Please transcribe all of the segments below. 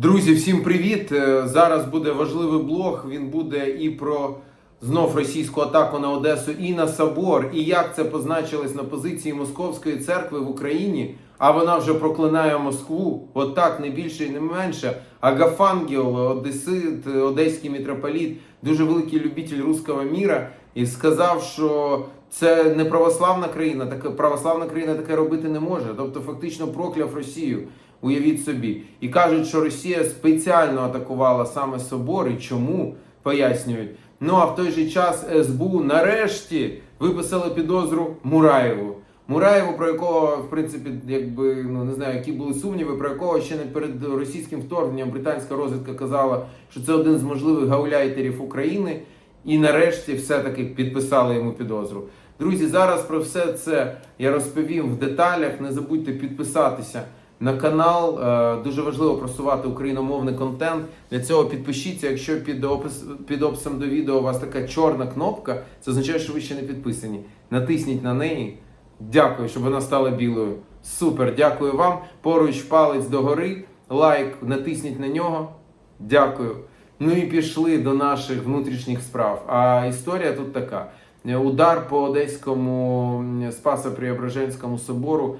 Друзі, всім привіт! Е, Зараз буде важливий блог. Він буде і про знов російську атаку на Одесу, і на собор, і як це позначилось на позиції Московської церкви в Україні. А вона вже проклинає Москву. От так, не більше і не менше. Агафангел, Одесит, одеський митрополіт, дуже великий любитель руського міра, і сказав, що це не православна країна, така православна країна таке робити не може. Тобто, фактично прокляв Росію. Уявіть собі, і кажуть, що Росія спеціально атакувала саме собор. І чому пояснюють. Ну а в той же час СБУ нарешті виписали підозру Мураєву. Мураєву, про якого, в принципі, якби ну не знаю, які були сумніви, про якого ще не перед російським вторгненням британська розвідка казала, що це один з можливих гауляйтерів України. І нарешті все-таки підписали йому підозру. Друзі, зараз про все це я розповім в деталях. Не забудьте підписатися на канал. Е, Дуже важливо просувати україномовний контент. Для цього підпишіться. Якщо під опис під описом до відео у вас така чорна кнопка, це означає, що ви ще не підписані. Натисніть на неї. Дякую, щоб вона стала білою. Супер, дякую вам. Поруч палець догори, лайк, натисніть на нього. Дякую. Ну і пішли до наших внутрішніх справ. А історія тут така. Удар по Одеському Спасо-Преображенському собору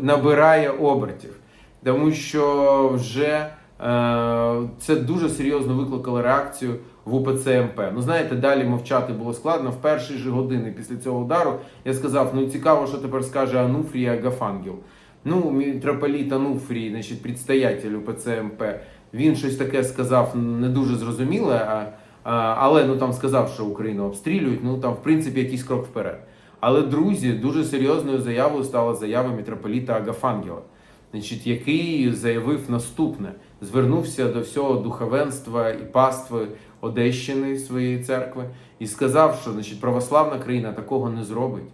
набирає обертів, тому що вже е, це дуже серйозно викликало реакцію в УПЦ МП. Ну знаєте, далі мовчати було складно. В перші ж години після цього удару я сказав: ну цікаво, що тепер скаже Ануфрій Агафангел. Ну, митрополіт Ануфрій, значить, предстоятель УПЦ МП, він щось таке сказав не дуже зрозуміле, а, але ну там сказав, що Україну обстрілюють. Ну там, в принципі, якийсь крок вперед. Але друзі, дуже серйозною заявою стала заява митрополіта Агафангела, значить, який заявив наступне: звернувся до всього духовенства і пастви Одещини своєї церкви і сказав, що значить, православна країна такого не зробить.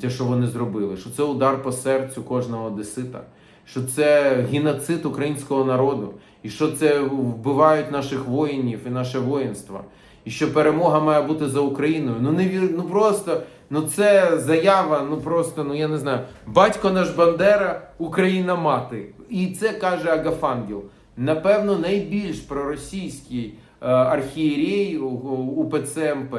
Те, що вони зробили, що це удар по серцю кожного одесита, що це геноцид українського народу, і що це вбивають наших воїнів і наше воїнство, і що перемога має бути за Україною. Ну не вір, ну просто ну це заява. Ну просто ну я не знаю. Батько наш Бандера, Україна мати, і це каже Агафангел. Напевно, найбільш проросійський е, архієрей УПЦ МП,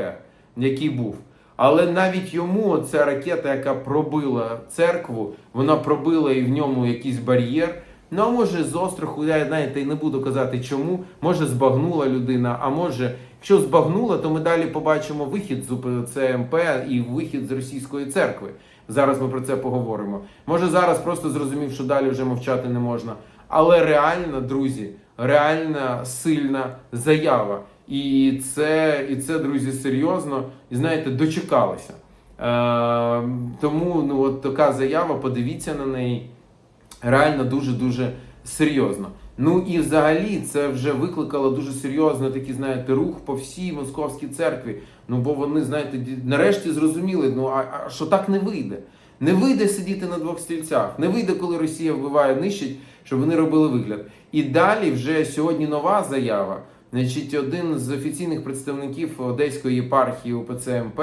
який був. Але навіть йому ця ракета, яка пробила церкву, вона пробила і в ньому якийсь бар'єр. Ну а може з остраху, я знаєте, і не буду казати чому. Може збагнула людина, а може, якщо збагнула, то ми далі побачимо вихід з УПЦ-МП і вихід з російської церкви. Зараз ми про це поговоримо. Може зараз просто зрозумів, що далі вже мовчати не можна. Але реальна, друзі, реальна сильна заява. І це, і це, друзі, серйозно, і знаєте, дочекалися. Е, тому ну, от така заява, подивіться на неї. Реально дуже-дуже серйозно. Ну і взагалі це вже викликало дуже серйозно такий, знаєте, рух по всій московській церкві. Ну бо вони, знаєте, нарешті зрозуміли, ну а, а що так не вийде. Не вийде сидіти на двох стільцях, не вийде, коли Росія вбиває, нищить, щоб вони робили вигляд. І далі вже сьогодні нова заява. Значить, один з офіційних представників Одеської єпархії УПЦ МП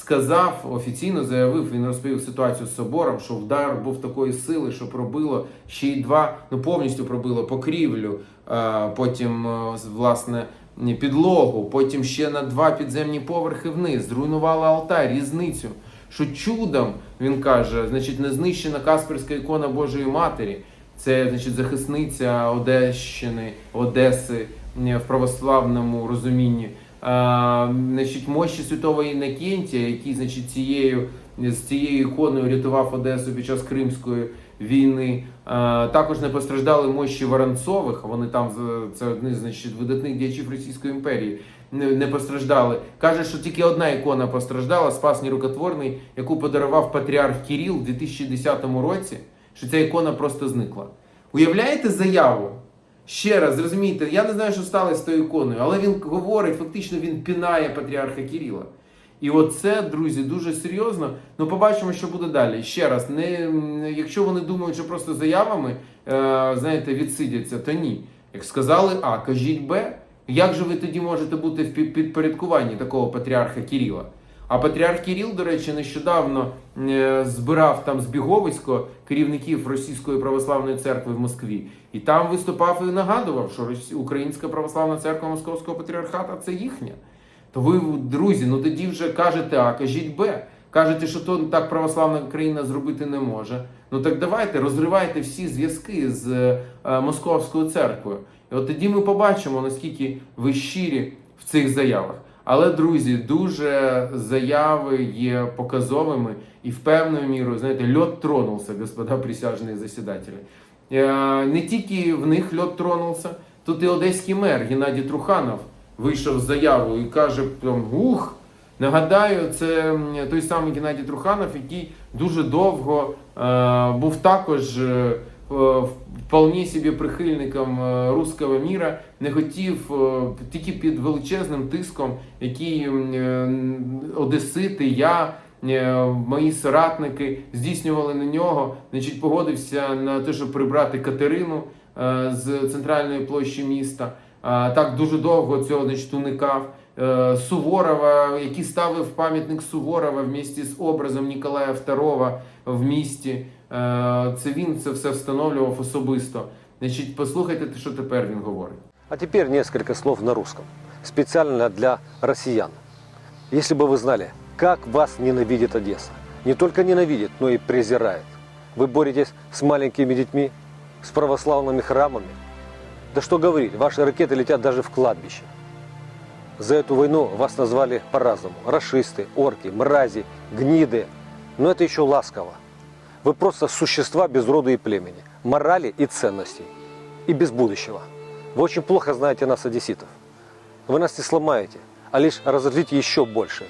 сказав офіційно заявив, він розповів ситуацію з собором, що вдар був такої сили, що пробило ще й два, ну повністю пробило покрівлю, е, потім е, власне підлогу, потім ще на два підземні поверхи вниз, зруйнувало алтар, різницю. Що чудом він каже, значить, не знищена Касперська ікона Божої Матері. Це значить захисниця Одещини, Одеси е, в православному розумінні. Значить, мощі святого Іннокентія, який значить, цією, з цією іконою рятував Одесу під час Кримської війни. Також не постраждали мощі Воронцових. Вони там це одні значить, видатних діячів Російської імперії. Не, постраждали. Каже, що тільки одна ікона постраждала, спас нерукотворний, яку подарував патріарх Кіріл у 2010 році. Що ця ікона просто зникла. Уявляєте заяву? Ще раз, зрозумійте, я не знаю, що сталося з тою іконою, але він говорить, фактично він пінає патріарха Кіріла. І оце, друзі, дуже серйозно. Ну, побачимо, що буде далі. Ще раз, не, якщо вони думають, що просто заявами, е, знаєте, відсидяться, то ні. Як сказали А, кажіть Б. Як же ви тоді можете бути в підпорядкуванні такого патріарха Кіріла? А патріарх Кіріл, до речі, нещодавно е, збирав там збіговисько керівників Російської православної церкви в Москві, і там виступав і нагадував, що Українська православна церква Московського патріархата це їхня. То ви, друзі, ну тоді вже кажете А, кажіть Б. Кажете, що то так православна країна зробити не може. Ну так давайте розривайте всі зв'язки з е, московською церквою. І от тоді ми побачимо, наскільки ви щирі в цих заявах. Але, друзі, дуже заяви є показовими і в певною мірою, знаєте, льот тронулся, господа присяжні засідателі. Е, Не тільки в них льот тронулся, тут і одеський мер Геннадій Труханов вийшов з заявою і каже: ух. Нагадаю, це той самий Геннадій Труханов, який дуже довго е, був також е, е, вполне собі прихильником е, руського міра, не хотів е, тільки під величезним тиском, який е, одесити, я, е, мої соратники здійснювали на нього. Значить, погодився на те, щоб прибрати Катерину е, з центральної площі міста. Так дуже довго цього значить, уникав. Е, Суворова, який ставив пам'ятник Суворова в місті з образом Ніколая II в місті. Це він це все встановлював особисто. Значить, послухайте, що тепер він говорить. А теперь несколько слов на русском, специально для россиян. Если бы вы знали, как вас ненавидит Одесса. Не только ненавидит, но и презирает. Вы боретесь с маленькими детьми, с православными храмами. Да что говорить, ваши ракеты летят даже в кладбище. За эту войну вас назвали по-разному. Расисты, орки, мрази, гниды. Но это еще ласково. Вы просто существа без рода и племени, морали и ценностей. И без будущего. Вы очень плохо знаете нас, одесситов. Вы нас не сломаете, а лишь разозлите еще больше.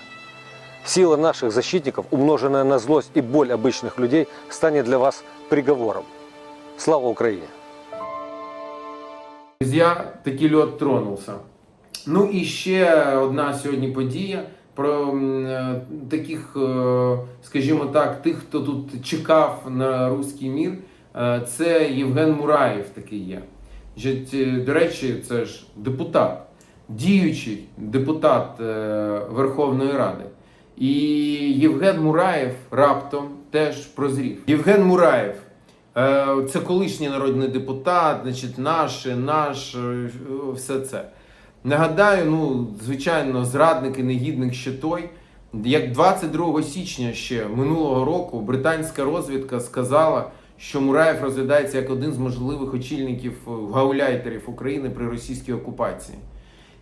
Сила наших защитников, умноженная на злость и боль обычных людей, станет для вас приговором. Слава Украине! Я таки льот тронувся. Ну і ще одна сьогодні подія Про е, таких, е, скажімо так, тих, хто тут чекав на руський мір. Е, Це Євген Мураєв такий є. До речі, це ж депутат, діючий депутат Верховної Ради. І Євген Мураєв раптом теж прозрів. Євген Мураєв Це колишній народний депутат, значить, наш, наш, все це. Нагадаю, ну, звичайно, зрадник і негідник ще той. Як 22 січня ще минулого року британська розвідка сказала, що Мураєв розглядається як один з можливих очільників е, гауляйтерів України при російській окупації.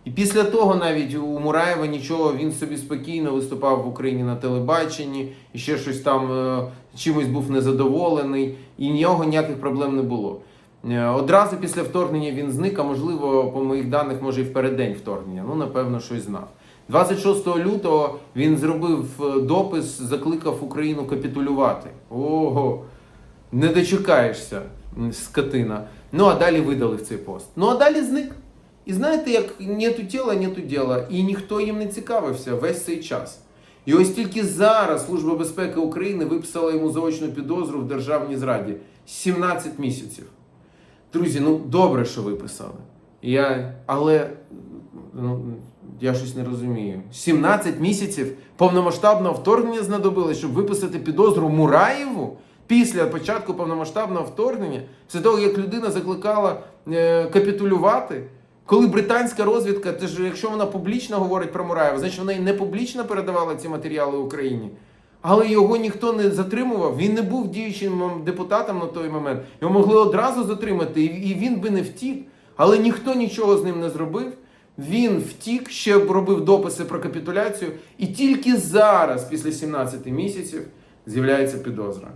І після того навіть у Мураєва нічого, він собі спокійно виступав в Україні на телебаченні, і ще щось там е, чимось був незадоволений, і нього ніяких проблем не було. Е, Одразу після вторгнення він зник, а можливо, по моїх даних, може і в переддень вторгнення. Ну, напевно, щось знав. 26 лютого він зробив е, допис, закликав Україну капітулювати. Ого! Не дочекаєшся, скотина. Ну а далі видалив цей пост. Ну а далі зник. І знаєте, як нету тіла, нету діла. І ніхто їм не цікавився весь цей час. І ось тільки зараз Служба безпеки України виписала йому заочну підозру в державній зраді 17 місяців. Друзі, ну добре, що виписали. Я, але ну, я щось не розумію. 17 місяців повномасштабного вторгнення знадобилось, щоб виписати підозру Мураєву після початку повномасштабного вторгнення, після того, як людина закликала е, капітулювати. Коли британська розвідка, ти ж якщо вона публічно говорить про Мураєва, значить вона і не публічно передавала ці матеріали Україні. Але його ніхто не затримував. Він не був діючим депутатом на той момент. Його могли одразу затримати, і він би не втік. Але ніхто нічого з ним не зробив. Він втік, ще робив дописи про капітуляцію, і тільки зараз, після 17 місяців, з'являється підозра.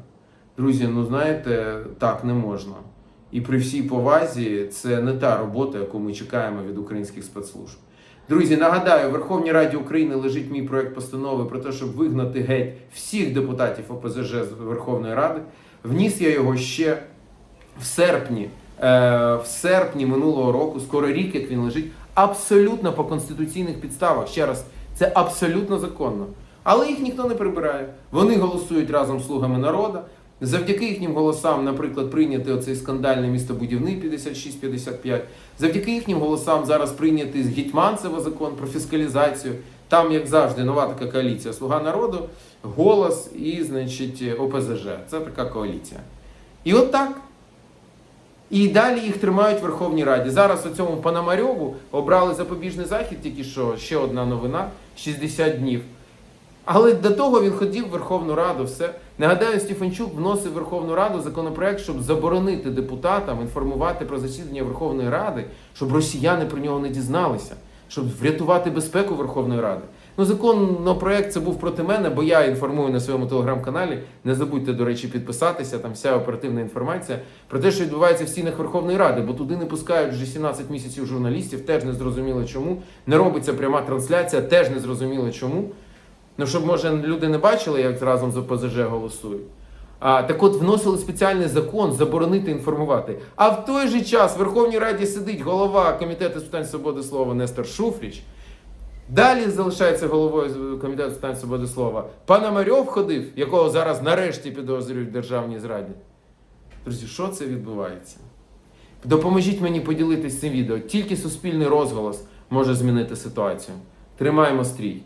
Друзі, ну знаєте, так не можна. І при всій повазі це не та робота, яку ми чекаємо від українських спецслужб. Друзі, нагадаю, в Верховній Раді України лежить мій проект постанови про те, щоб вигнати геть всіх депутатів ОПЗЖ з Верховної Ради. Вніс я його ще в серпні, е, в серпні минулого року, скоро рік, як він лежить, абсолютно по конституційних підставах. Ще раз, це абсолютно законно. Але їх ніхто не прибирає. Вони голосують разом з слугами народу. Завдяки їхнім голосам, наприклад, прийняти оцей скандальний містобудівний 56-55. Завдяки їхнім голосам зараз прийнятий з закон про фіскалізацію. Там, як завжди, нова така коаліція Слуга народу, голос і, значить, ОПЗЖ. Це така коаліція. І от так. І далі їх тримають в Верховній Раді. Зараз у цьому Пономарьову обрали запобіжний захід, тільки що ще одна новина 60 днів. Але до того він ходив в Верховну Раду. Все нагадаю, Стефанчук вносив в Верховну Раду законопроект, щоб заборонити депутатам інформувати про засідання Верховної Ради, щоб росіяни про нього не дізналися, щоб врятувати безпеку Верховної Ради. Ну, законопроект це був проти мене, бо я інформую на своєму телеграм-каналі. Не забудьте, до речі, підписатися. Там вся оперативна інформація про те, що відбувається в стінах Верховної Ради, бо туди не пускають вже 17 місяців журналістів, теж не зрозуміло чому. Не робиться пряма трансляція, теж не зрозуміло чому. Ну, щоб, може, люди не бачили, як разом з ОПЗЖ голосують. А, так от вносили спеціальний закон заборонити інформувати. А в той же час в Верховній Раді сидить голова Комітету з питань свободи слова Нестор Шуфріч. Далі залишається головою Комітету з питань свободи слова. Пономарьов ходив, якого зараз нарешті підозрюють в державній зраді. Друзі, що це відбувається? Допоможіть мені поділитись цим відео. Тільки суспільний розголос може змінити ситуацію. Тримаємо стрій.